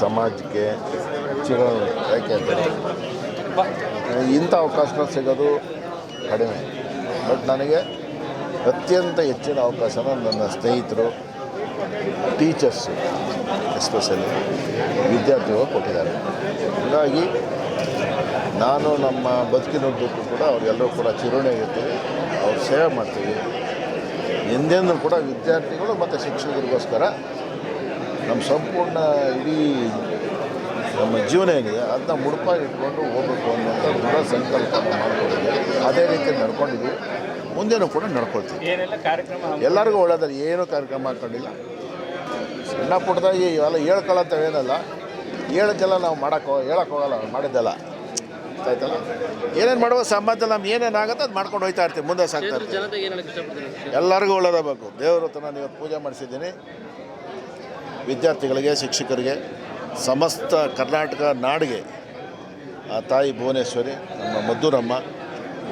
ಸಮಾಜಕ್ಕೆ ಚಿರೋ ಯಾಕೆ ಅಂತಾರೆ? ಇಂಥ ಅವಕಾಶಗಳು ಸಿಗೋದು ಕಡಿಮೆ. ಬಟ್ ನನಗೆ ಅತ್ಯಂತ ಹೆಚ್ಚಿನ ಅವಕಾಶನ ನನ್ನ ಸ್ನೇಹಿತರು, ಟೀಚರ್ಸು ಎಸ್ಪೆಷಲಿ ವಿದ್ಯಾರ್ಥಿಗಳು ಕೊಟ್ಟಿದ್ದಾರೆ. ಹೀಗಾಗಿ ನಾನು ನಮ್ಮ ಬದುಕಿನುದ್ದಕ್ಕೂ ಕೂಡ ಅವರೆಲ್ಲರೂ ಕೂಡ ಚಿರುಣಿಯಾಗಿರ್ತೀವಿ ಅವ್ರು ಸೇವೆ ಮಾಡ್ತೀವಿ. ಎಂದೆಂದೂ ಕೂಡ ವಿದ್ಯಾರ್ಥಿಗಳು ಮತ್ತು ಶಿಕ್ಷಕರಿಗೋಸ್ಕರ ನಮ್ಮ ಸಂಪೂರ್ಣ ಇಡೀ ನಮ್ಮ ಜೀವನ ಏನಿದೆ ಅದನ್ನ ಮುಡುಪಾಗಿ ಇಟ್ಕೊಂಡು ಹೋಗಬೇಕು ಅನ್ನೋಂಥ ದೃಢ ಸಂಕಲ್ಪ ಮಾಡ್ಕೊಂಡಿದ್ದೆ. ಅದೇ ರೀತಿ ನಡ್ಕೊಂಡಿದ್ದೀವಿ ಮುಂದೆನೂ ಕೂಡ ನಡ್ಕೊಳ್ತೀವಿ. ಎಲ್ಲರಿಗೂ ಒಳ್ಳೆಯದಲ್ಲ ಏನು ಕಾರ್ಯಕ್ರಮ ಹಾಕೊಂಡಿಲ್ಲ. ಸಣ್ಣ ಪುಟ್ಟದಾಗಿ ಇವೆಲ್ಲ ಹೇಳ್ಕೊಳ್ಳೋಂಥವೇನಲ್ಲ ಹೇಳೋಕ್ಕೆಲ್ಲ ನಾವು ಮಾಡೋಕ್ಕೋ ಹೇಳಕ್ಕೆ ಹೋಗಲ್ಲ ಮಾಡಿದ್ದೆಲ್ಲ. ಆಯ್ತಲ್ಲ? ಏನೇನು ಮಾಡುವ ಸಂಬಂಧ ನಮ್ಗೆ ಏನೇನು ಆಗುತ್ತೆ ಅದು ಮಾಡ್ಕೊಂಡು ಹೋಗ್ತಾ ಇರ್ತೀವಿ ಮುಂದೆ ಸಾಕ್ತಾ ಇರ್ತೀವಿ. ಎಲ್ಲರಿಗೂ ಒಳ್ಳೇದಾಗಬೇಕು. ದೇವರು ಹತ್ರ ನೀವು ಇವತ್ತು ಪೂಜೆ ಮಾಡಿಸಿದ್ದೀನಿ. ವಿದ್ಯಾರ್ಥಿಗಳಿಗೆ, ಶಿಕ್ಷಕರಿಗೆ, ಸಮಸ್ತ ಕರ್ನಾಟಕ ನಾಡಿಗೆ ಆ ತಾಯಿ ಭುವನೇಶ್ವರಿ, ನಮ್ಮ ಮದ್ದೂರಮ್ಮ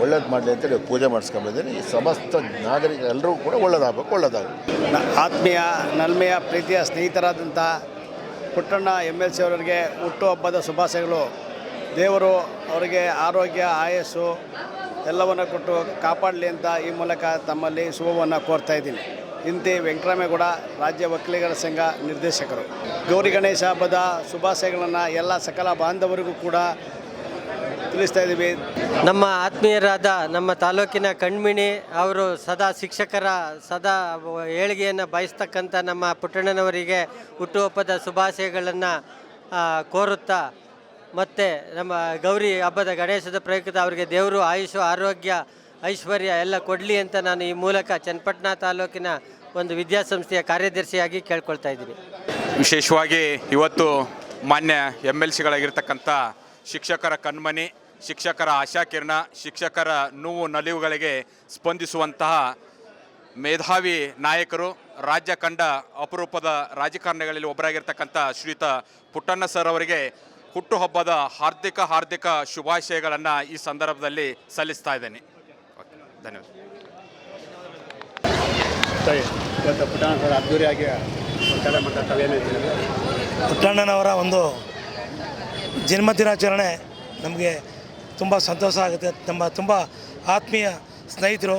ಒಳ್ಳೇದು ಮಾಡಲಿ ಅಂತೇಳಿ ಪೂಜೆ ಮಾಡಿಸ್ಕೊಂಡಿದ್ದೀನಿ. ಈ ಸಮಸ್ತ ನಾಗರಿಕ ಎಲ್ಲರಿಗೂ ಕೂಡ ಒಳ್ಳೇದಾಗಬೇಕು ಒಳ್ಳೇದಾಗಬೇಕು ಆತ್ಮೀಯ ನಲ್ಮೆಯ ಪ್ರೀತಿಯ ಸ್ನೇಹಿತರಾದಂಥ ಪುಟ್ಟಣ್ಣ ಎಂ ಎಲ್ ಸಿ ಅವರಿಗೆ ಹುಟ್ಟುಹಬ್ಬದ ಶುಭಾಶಯಗಳು. ದೇವರು ಅವರಿಗೆ ಆರೋಗ್ಯ, ಆಯಸ್ಸು ಎಲ್ಲವನ್ನು ಕೊಟ್ಟು ಕಾಪಾಡಲಿ ಅಂತ ಈ ಮೂಲಕ ತಮ್ಮಲ್ಲಿ ಶುಭವನ್ನು ಕೋರ್ತಾ ಇದ್ದೀನಿ. ಇಂತಿ ವೆಂಕಟರಾಮೇಗೌಡ ರಾಜ್ಯ ವಕೀಲಿಗರ ಸಂಘ ನಿರ್ದೇಶಕರು. ಗೌರಿ ಗಣೇಶ ಹಬ್ಬದ ಶುಭಾಶಯಗಳನ್ನು ಎಲ್ಲ ಸಕಲ ಬಾಂಧವರಿಗೂ ಕೂಡ ತಿಳಿಸ್ತಾ ಇದ್ದೀವಿ. ನಮ್ಮ ಆತ್ಮೀಯರಾದ ನಮ್ಮ ತಾಲೂಕಿನ ಕಣ್ಮಿಣಿ ಅವರು ಸದಾ ಶಿಕ್ಷಕರ ಸದಾ ಏಳಿಗೆಯನ್ನು ಬಯಸ್ತಕ್ಕಂಥ ನಮ್ಮ ಪುಟ್ಟಣ್ಣನವರಿಗೆ ಹುಟ್ಟುಹಬ್ಬದ ಶುಭಾಶಯಗಳನ್ನು ಕೋರುತ್ತಾ ಮತ್ತು ನಮ್ಮ ಗೌರಿ ಹಬ್ಬದ ಗಣೇಶದ ಪ್ರಯುಕ್ತ ಅವರಿಗೆ ದೇವರು ಆಯುಷು, ಆರೋಗ್ಯ ಐಶ್ವರ್ಯ, ಎಲ್ಲ ಕೊಡಲಿ ಅಂತ ನಾನು ಈ ಮೂಲಕ ಚನ್ನಪಟ್ಟಣ ತಾಲೂಕಿನ ಒಂದು ವಿದ್ಯಾಸಂಸ್ಥೆಯ ಕಾರ್ಯದರ್ಶಿಯಾಗಿ ಕೇಳ್ಕೊಳ್ತಾ ಇದ್ದೀನಿ. ವಿಶೇಷವಾಗಿ ಇವತ್ತು ಮಾನ್ಯ ಎಂ ಎಲ್ ಸಿಗಳಾಗಿರ್ತಕ್ಕಂಥ ಶಿಕ್ಷಕರ ಕಣ್ಮನಿ, ಶಿಕ್ಷಕರ ಆಶಾಕಿರಣ, ಶಿಕ್ಷಕರ ನೋವು ನಲಿವುಗಳಿಗೆ ಸ್ಪಂದಿಸುವಂತಹ ಮೇಧಾವಿ ನಾಯಕರು, ರಾಜ್ಯ ಕಂಡ ಅಪರೂಪದ ರಾಜಕಾರಣಿಗಳಲ್ಲಿ ಒಬ್ಬರಾಗಿರ್ತಕ್ಕಂಥ ಶ್ರೀತ ಪುಟ್ಟಣ್ಣ ಸರ್ ಅವರಿಗೆ ಹುಟ್ಟುಹಬ್ಬದ ಹಾರ್ದಿಕ ಹಾರ್ದಿಕ ಶುಭಾಶಯಗಳನ್ನು ಈ ಸಂದರ್ಭದಲ್ಲಿ ಸಲ್ಲಿಸ್ತಾ ಇದ್ದೇನೆ. ಧನ್ಯವಾದ. ಇವತ್ತು ಪುಟ್ಟಣ ಸರ್ ಅದ್ದೂರಿಯಾಗಿ ಒತ್ತಡ ಮಾಡ್ತಾ ತಾವೇನು ಪುಟ್ಟಣ್ಣನವರ ಒಂದು ಜನ್ಮದಿನಾಚರಣೆ ನಮಗೆ ತುಂಬ ಸಂತೋಷ ಆಗುತ್ತೆ. ನಮ್ಮ ತುಂಬ ಆತ್ಮೀಯ ಸ್ನೇಹಿತರು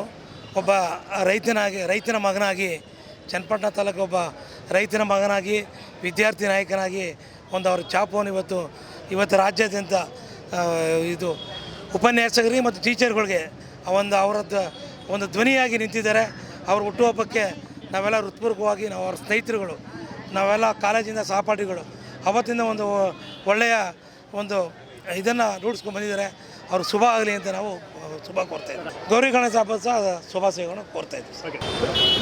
ಒಬ್ಬ ರೈತನಾಗಿ ರೈತನ ಮಗನಾಗಿ ಚನ್ನಪಟ್ಟಣ ತಾಲೂಕು ಒಬ್ಬ ರೈತನ ಮಗನಾಗಿ ವಿದ್ಯಾರ್ಥಿ ನಾಯಕನಾಗಿ ಒಂದು ಅವ್ರ ಚಾಪವನ್ನು ಇವತ್ತು ಇವತ್ತು ರಾಜ್ಯಾದ್ಯಂತ ಇದು ಉಪನ್ಯಾಸಕರಿಗೆ ಮತ್ತು ಟೀಚರ್ಗಳಿಗೆ ಒಂದು ಅವರದ್ದು ಒಂದು ಧ್ವನಿಯಾಗಿ ನಿಂತಿದ್ದಾರೆ. ಅವ್ರ ಹುಟ್ಟುಹಬ್ಬಕ್ಕೆ ನಾವೆಲ್ಲ ಹೃತ್ಪೂರ್ವಕವಾಗಿ ನಾವು ಅವ್ರ ಸ್ನೇಹಿತರುಗಳು ನಾವೆಲ್ಲ ಕಾಲೇಜಿಂದ ಸಹಪಾಠಿಗಳು ಅವತ್ತಿಂದ ಒಂದು ಒಳ್ಳೆಯ ಒಂದು ಇದನ್ನು ರೂಢಿಸ್ಕೊಂಡು ಬಂದಿದ್ದಾರೆ. ಅವ್ರು ಶುಭ ಆಗಲಿ ಅಂತ ನಾವು ಶುಭ ಕೋರ್ತಾ ಇದ್ದೀವಿ. ಗೌರಿ ಗಣೇಶ ಹಬ್ಬ ಸಹ ಶುಭಾಶಯಗಳನ್ನು ಕೋರ್ತಾ ಇದ್ದೀವಿ.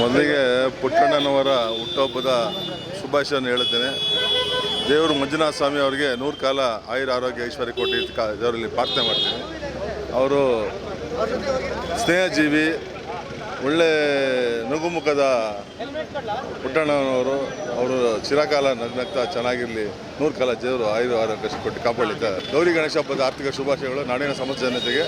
ಮೊದಲಿಗೆ ಪುಟ್ಟಣ್ಣನವರ ಹುಟ್ಟುಹಬ್ಬದ ಶುಭಾಶಯವನ್ನು ಹೇಳುತ್ತೇನೆ. ದೇವರು ಮಂಜುನಾಥ ಸ್ವಾಮಿ ಅವರಿಗೆ ನೂರು ಕಾಲ ಆಯುರ ಆರೋಗ್ಯ ಐಶ್ವರ್ಯ ಕೋಟಿ ದೇವರಲ್ಲಿ ಪ್ರಾರ್ಥನೆ ಮಾಡ್ತೀನಿ. ಅವರು ಸ್ನೇಹಜೀವಿ, ಒಳ್ಳೆ ನಗುಮುಖದ ಪುಟ್ಟಣ್ಣನವರು, ಅವರು ಚಿರಕಾಲ ನಗ್ನಗ್ತಾ ಚೆನ್ನಾಗಿರಲಿ ನೂರು ಕಾಲ ದೇವರು ಆಯುರ್ವಾರ ಕಷ್ಟ ಕೊಟ್ಟು ಕಾಪಾಡಲಿದ್ದಾರೆ ಗೌರಿ ಗಣೇಶ ಹಬ್ಬದ ಆರ್ಥಿಕ ಶುಭಾಶಯಗಳು, ನಾಡಿನ ಸಮಸ್ಯೆ ಜನತೆಗೆ.